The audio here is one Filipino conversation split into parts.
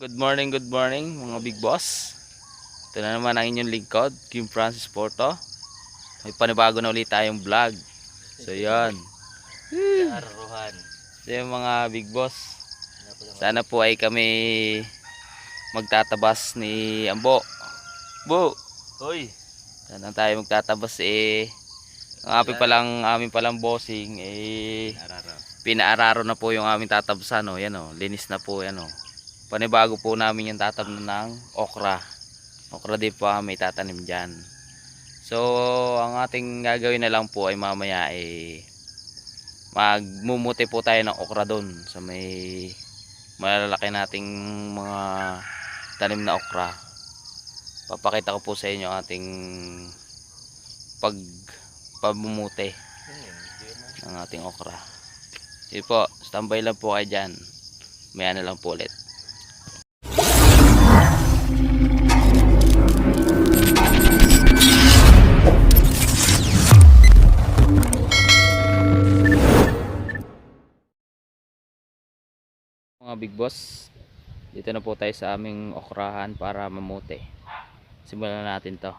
Good morning, good morning mga big boss. Ito na naman ang inyong lingkod, Kim Francis Porto. May panibago na ulit tayong vlog. So yan. Karuhan. So yung mga big boss. Sana po ay kami magtatabas ni Ambo. Bo, Hoy. sana tayo magtatabas eh. Ang amin palang, amin palang bossing eh pinaararo na po yung aming tatabsan oh. Yan oh, linis na po yan oh. Panibago po namin yung tatabnan ng okra. Okra din po kami tatanim diyan. So, ang ating gagawin na lang po ay mamaya ay magmumuti po tayo ng okra doon sa may malalaki nating mga tanim na okra. Papakita ko po sa inyo ating pag pamumuti ng ating okra. Sige po, standby lang po kayo dyan. Maya na lang po ulit. Mga big boss, dito na po tayo sa aming okrahan para mamuti. Simulan na natin to.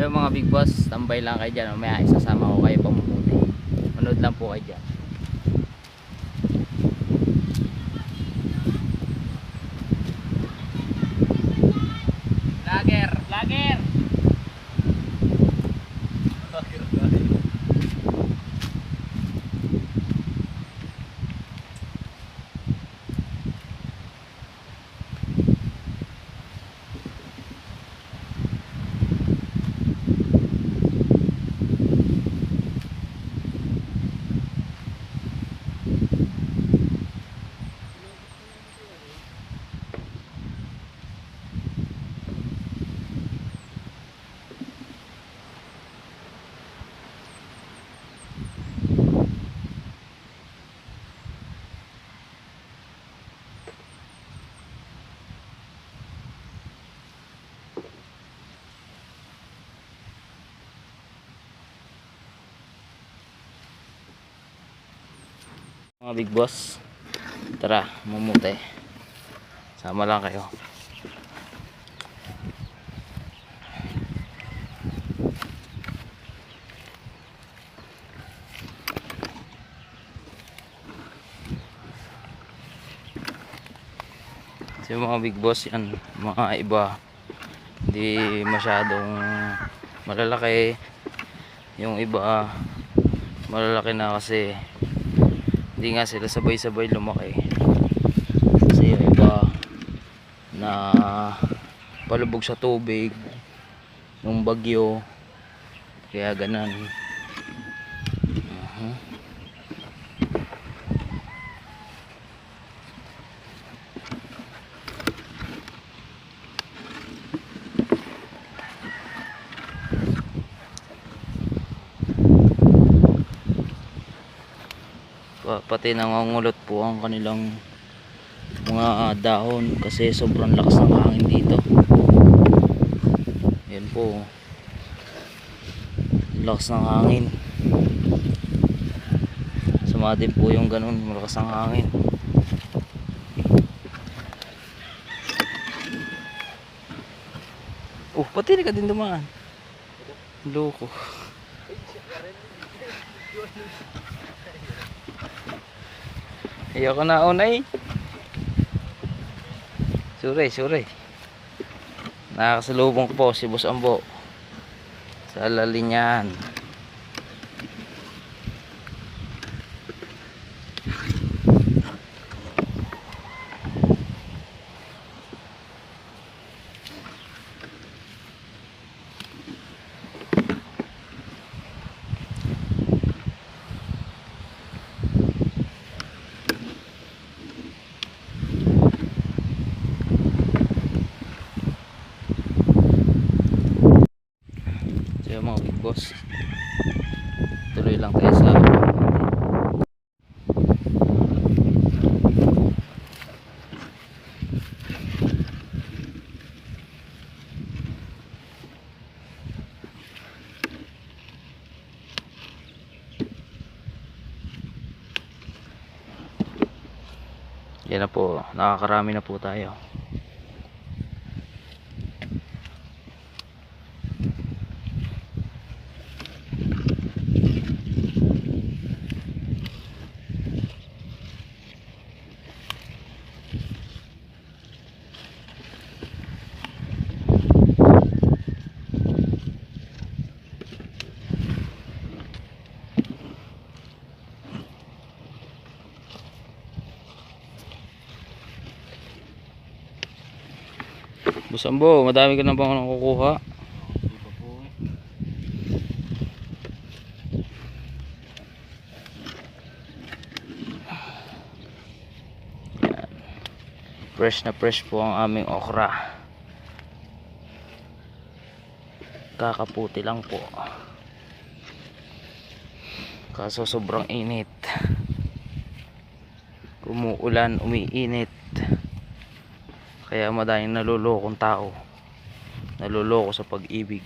Yung mga big boss, tambay lang kayo dyan. Mamaya isasama ko kayo pamumuti. Manood lang po kayo dyan. Mga big boss, tara, mumuti. Sama lang kayo. So mga big boss yan, mga iba hindi masyadong malalaki yung iba malalaki na kasi hindi nga sila sabay-sabay lumaki. Kasi yung iba na palubog sa tubig nung bagyo kaya ganan uh Pa- pati nangungulot po ang kanilang mga ah, dahon kasi sobrang lakas ng hangin dito yan po lakas ng hangin sama din po yung ganun malakas ng hangin Oh, pati ka din dumaan. Loko. Ayoko na unay. Suray, suray. Nakakasalubong po si Boss Ambo. Sa lalinyan. So yung mga big boss. Tuloy lang tayo sa Yan na po, nakakarami na po tayo. Busambo, madami ka na bang nakukuha? Fresh na fresh po ang aming okra. Kakaputi lang po. Kaso sobrang init. Kumuulan, umiinit. Kaya madaling nalulokong tao. Naluloko sa pag-ibig.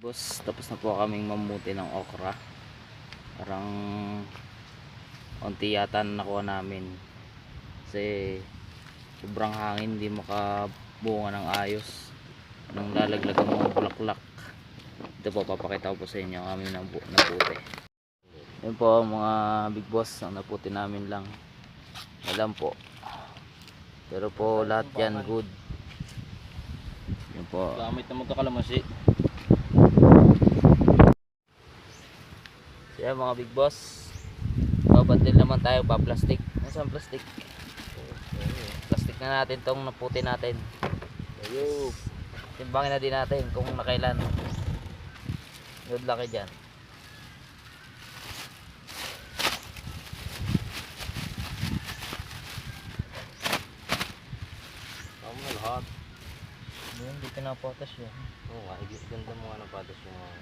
Boss, tapos na po kaming mamuti ng okra. Parang konti yata na nakuha namin. Kasi sobrang hangin, hindi makabunga ng ayos. Nang lalaglag ang mga bulaklak. Ito po, papakita ko po sa inyo ang aming nabu nabuti. Yan po mga big boss, ang naputi namin lang. Alam po. Pero po lahat yan good. Yan po. Gamit na magkakalamansi. So yan mga big boss. Babandil naman tayo pa plastic. Nasaan plastic? Plastic na natin tong naputi natin. Ayun. Timbangin na din natin kung nakailan. Good luck dyan. Tama na lahat. Yun, di pinapotas yun. Oo nga, ganda mo nga ng patas yung mga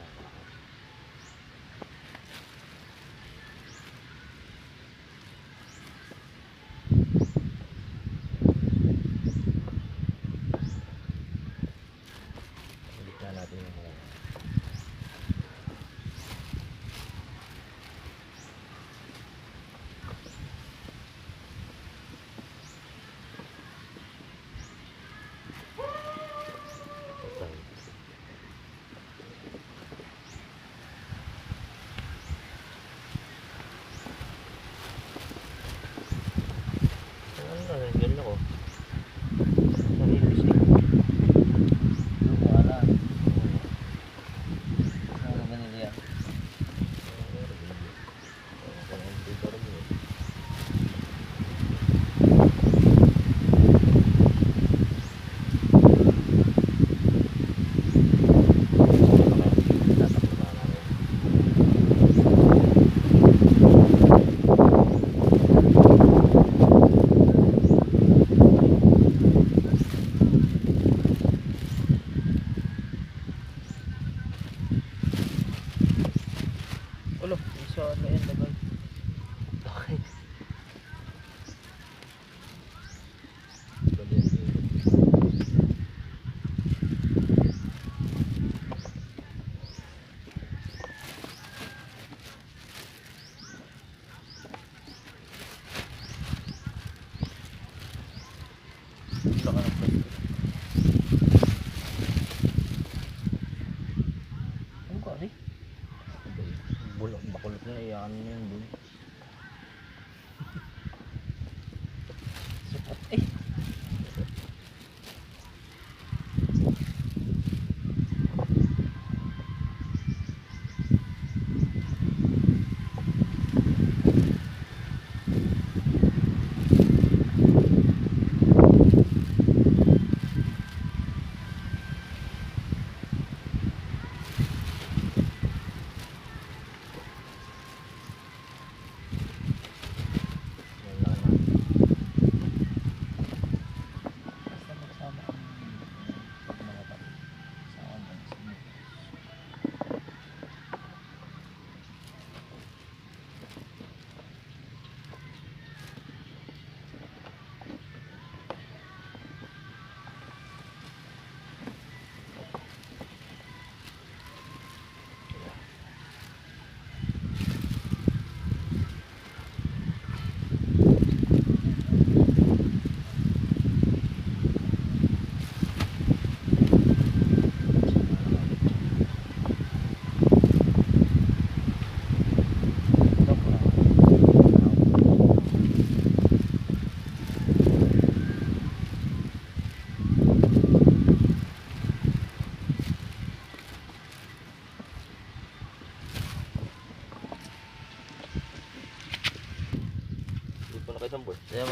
running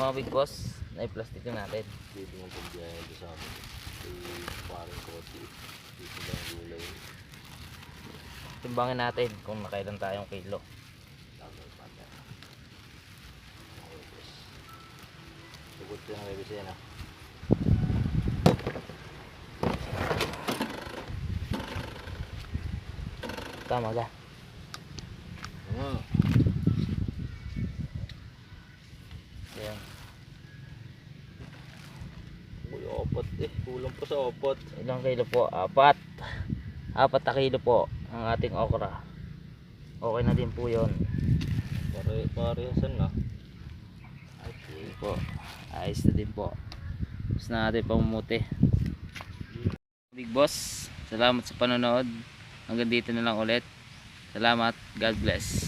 mga big boss, na natin. Dito mo pagbiyahe doon sa amin. Parang kotse. Dito lang ang gulay. Timbangin natin kung nakailan tayong kilo. Yung. Sugot ko na may bisena. Tama ka. Apat eh. Kulang pa sa apat. Ilang kilo po? Apat. Apat na kilo po ang ating okra. Okay na din po yon. Pare, parehasan na. Okay po. Ayos na din po. Tapos na natin pamumuti. Big boss, salamat sa panonood. Hanggang dito na lang ulit. Salamat. God bless.